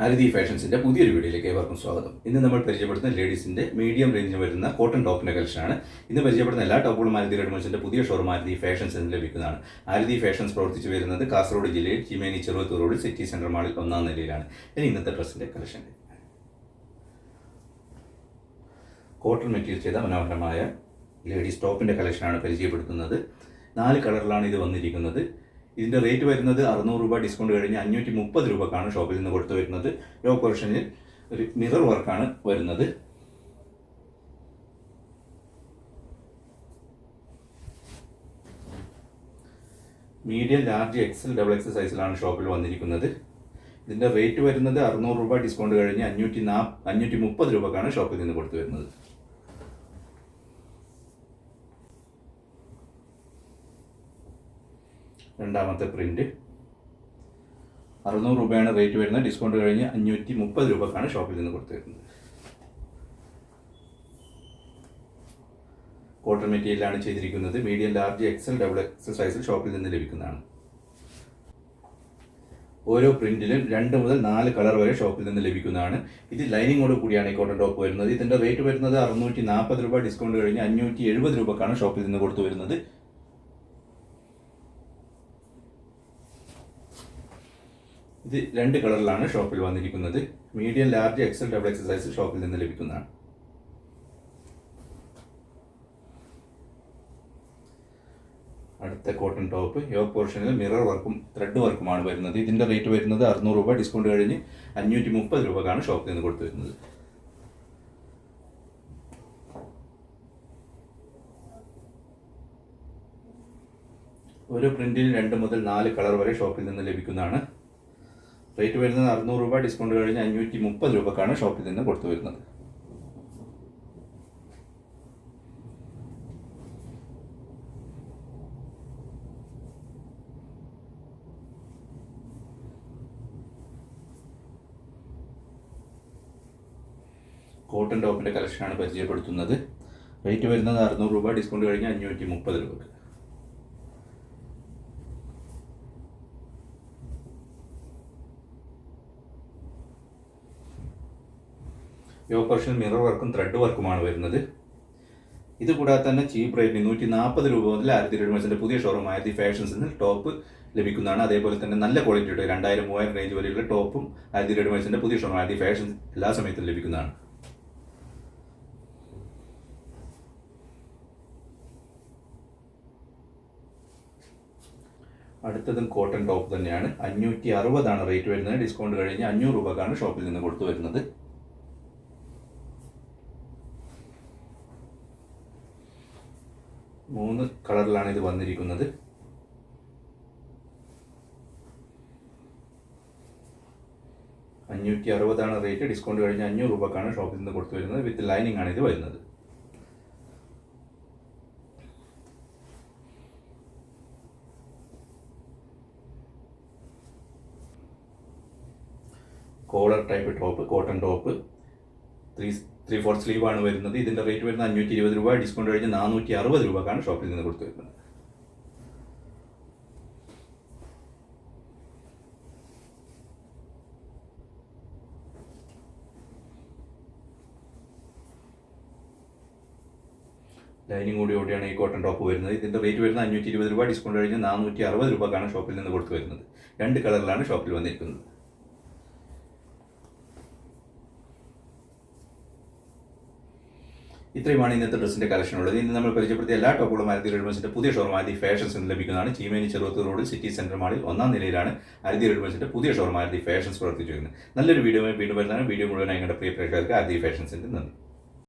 ആരതി ഫാഷൻസിന്റെ പുതിയൊരു വീഡിയോയിലേക്ക് ഏവർക്കും സ്വാഗതം. ഇന്ന് നമ്മൾ പരിചയപ്പെടുത്തുന്ന ലേഡീസിന്റെ മീഡിയം റേഞ്ചിൽ വരുന്ന കോട്ടൺ ടോപ്പിന്റെ കളക്ഷനാണ്. ഇന്ന് പരിചയപ്പെടുന്ന എല്ലാ ടോപ്പുകളും ആരതി റെഡ്മൻസിന്റെ പുതിയ ഷോറും ആരതി ഫാഷൻസ് എന്ന് ലഭിക്കുന്നതാണ്. ആരുതി ഫാഷൻസ് പ്രവർത്തിച്ചു വരുന്നത് കാസർഗോഡ് ജില്ലയിൽ Cheemeni Cheruvathur road city centre മാളിൽ ഒന്നാം നിലയിലാണ്. ഇനി ഇന്നത്തെ ഡ്രസ്സിന്റെ കളക്ഷൻ. കോട്ടൺ മെറ്റീരിയൽ ചെയ്ത മനോഹരമായ ലേഡീസ് ടോപ്പിന്റെ കളക്ഷനാണ് പരിചയപ്പെടുത്തുന്നത്. നാല് കളറിലാണ് ഇത് വന്നിരിക്കുന്നത്. ഇതിന്റെ റേറ്റ് വരുന്നത് അറുന്നൂറ് രൂപ ഡിസ്കൗണ്ട് കഴിഞ്ഞ് അഞ്ഞൂറ്റി മുപ്പത് രൂപക്കാണ് ഷോപ്പിൽ നിന്ന് കൊടുത്തു വരുന്നത്. ലോ പോർഷനിൽ ഒരു മിറർ വർക്കാണ് വരുന്നത്. Medium large XL double XL സൈസിലാണ് ഷോപ്പിൽ വന്നിരിക്കുന്നത്. ഇതിന്റെ റേറ്റ് വരുന്നത് അറുന്നൂറ് രൂപ ഡിസ്കൗണ്ട് കഴിഞ്ഞ് അഞ്ഞൂറ്റി നാ അഞ്ഞൂറ്റി മുപ്പത് രൂപക്കാണ് ഷോപ്പിൽ നിന്ന് കൊടുത്തു വരുന്നത്. രണ്ടാമത്തെ പ്രിന്റ് അറുന്നൂറ് രൂപയാണ് റേറ്റ് വരുന്നത്. ഡിസ്കൗണ്ട് കഴിഞ്ഞ് അഞ്ഞൂറ്റി മുപ്പത് രൂപക്കാണ് ഷോപ്പിൽ നിന്ന് കൊടുത്തിരുന്നത് കോട്ടൺ മെറ്റീരിയലാണ് ചെയ്തിരിക്കുന്നത്. Medium large XL double XL സൈസിൽ ഷോപ്പിൽ നിന്ന് ലഭിക്കുന്നതാണ്. ഓരോ പ്രിന്റിലും രണ്ട് മുതൽ നാല് കളർ വരെ ഷോപ്പിൽ നിന്ന് ലഭിക്കുന്നതാണ്. ഇത് ലൈനിങ്ങോട് കൂടിയാണ് ഈ കോട്ടൺ ടോപ്പ് വരുന്നത്. ഇതിന്റെ റേറ്റ് വരുന്നത് അറുന്നൂറ്റി നാൽപ്പത് രൂപ. ഡിസ്കൗണ്ട് കഴിഞ്ഞ് അഞ്ഞൂറ്റി എഴുപത് രൂപക്കാണ് ഷോപ്പിൽ നിന്ന് കൊടുത്തു വരുന്നത്. ഇത് രണ്ട് കളറിലാണ് ഷോപ്പിൽ വന്നിരിക്കുന്നത്. Medium large XL double XL size ഷോപ്പിൽ നിന്ന് ലഭിക്കുന്നതാണ്. അടുത്ത കോട്ടൺ ടോപ്പ്. യോ പോർഷനിൽ മിറർ വർക്കും ത്രെഡ് വർക്കുമാണ് വരുന്നത്. ഇതിന്റെ റേറ്റ് വരുന്നത് അറുന്നൂറ് രൂപ. ഡിസ്കൗണ്ട് കഴിഞ്ഞ് അഞ്ഞൂറ്റി മുപ്പത് രൂപക്കാണ് ഷോപ്പിൽ നിന്ന് കൊടുത്തു വരുന്നത്. ഒരു പ്രിന്റിൽ രണ്ട് മുതൽ നാല് കളർ വരെ ഷോപ്പിൽ നിന്ന് ലഭിക്കുന്നതാണ്. റേറ്റ് വരുന്നത് അറുന്നൂറ് രൂപ ഡിസ്കൗണ്ട് കഴിഞ്ഞ് അഞ്ഞൂറ്റി മുപ്പത് രൂപക്കാണ് ഷോപ്പിൽ നിന്ന് കൊടുത്തു വരുന്നത്. കോട്ടൺ ടോപ്പിന്റെ കളക്ഷനാണ് പരിചയപ്പെടുത്തുന്നത്. റേറ്റ് വരുന്നത് അറുന്നൂറ് രൂപ ഡിസ്കൗണ്ട് കഴിഞ്ഞ് അഞ്ഞൂറ്റി മുപ്പത് രൂപക്ക്. യോ പോർഷൻ മിറർ വർക്കും ത്രെഡ് വർക്കുമാണ് വരുന്നത്. ഇത് കൂടാതെ തന്നെ ചീപ്പ് റേറ്റിന് നൂറ്റി നാൽപ്പത് രൂപ മുതൽ ആയിരത്തി റെഡിമേഴ്സിന്റെ പുതിയ ഷോറൂം ആയിരത്തി ഫാഷൻസിൽ ടോപ്പ് ലഭിക്കുന്നതാണ്. അതേപോലെ തന്നെ നല്ല ക്വാളിറ്റിയുടെ രണ്ടായിരം മൂവായിരം റേഞ്ച് വരെയുള്ള ടോപ്പും ആയിരത്തി റെഡിമേഴ്സിന്റെ പുതിയ ഷോറൂം ആയിരത്തി ഫാഷൻ എല്ലാ സമയത്തും ലഭിക്കുന്നതാണ്. അടുത്തതും കോട്ടൺ ടോപ്പ് തന്നെയാണ്. അഞ്ഞൂറ്റി അറുപതാണ് റേറ്റ് വരുന്നത്. ഡിസ്കൗണ്ട് കഴിഞ്ഞ് അഞ്ഞൂറ് രൂപക്കാണ് ഷോപ്പിൽ നിന്ന് കൊടുത്തു വരുന്നത്. മൂന്ന് കളറിലാണ് ഇത് വന്നിരിക്കുന്നത്. അഞ്ഞൂറ്റി അറുപതാണ് റേറ്റ്. ഡിസ്കൗണ്ട് കഴിഞ്ഞ് അഞ്ഞൂറ് രൂപക്കാണ് ഷോപ്പിൽ നിന്ന് കൊടുത്തു വരുന്നത്. വിത്ത് ലൈനിങ് ആണ് ഇത് വരുന്നത്. Collar type top cotton top. Three three four ആണ് വരുന്നത്. ഇതിന്റെ റേറ്റ് വരുന്നത് അഞ്ഞൂറ്റി ഇരുപത് രൂപ ഡിസ്കൗണ്ട് കഴിഞ്ഞ് നാനൂറ്റി അറുപത് രൂപക്കാണ് ഷോപ്പിൽ നിന്ന് കൊടുത്തു വരുന്നത് ലൈനിങ് കൂടി കൂടിയാണ് ഈ കോട്ടൺ ടോപ്പ് വരുന്നത്. ഇതിന്റെ റേറ്റ് വരുന്നത് അഞ്ഞൂറ്റി ഇരുപത് രൂപ ഡിസ്കൗണ്ട് കഴിഞ്ഞ് നാനൂറ്റി അറുപത് രൂപക്കാണ് ഷോപ്പിൽ നിന്ന് കൊടുത്തു വരുന്നത്. രണ്ട് കളറിലാണ് ഷോപ്പിൽ വന്നിരിക്കുന്നത്. ഇത്രയുമാണ് ഇന്നത്തെ ഡ്രസ്സിന്റെ കളക്ഷൻ ഉള്ളത്. ഇന്ന് നമ്മൾ പരിചയപ്പെടുത്തിയ എല്ലാ ടോപ്പുകളും ആരതി റെഡ്മൻസിന്റെ പുതിയ ഷോറൂം ആരതി ഫാഷൻസ് എന്ന് ലഭിക്കുന്നതാണ്. Cheemeni Cheruvathur road city centre മാളിൽ ഒന്നാം നിലയിലാണ് ആരതി റെഡ്മൻസിന്റെ പുതിയ ഷോറൂം ആരതി ഫാഷൻസ് പ്രവർത്തിച്ചു വരുന്നത് നല്ലൊരു വീഡിയോ വീണ്ടും വരുന്നതാണ്. വീഡിയോ മുഴുവനായി ഞങ്ങളുടെ പ്രിയ പ്രേക്ഷകർക്ക് ആരതി ഫാഷൻസിന്റെ നന്ദി.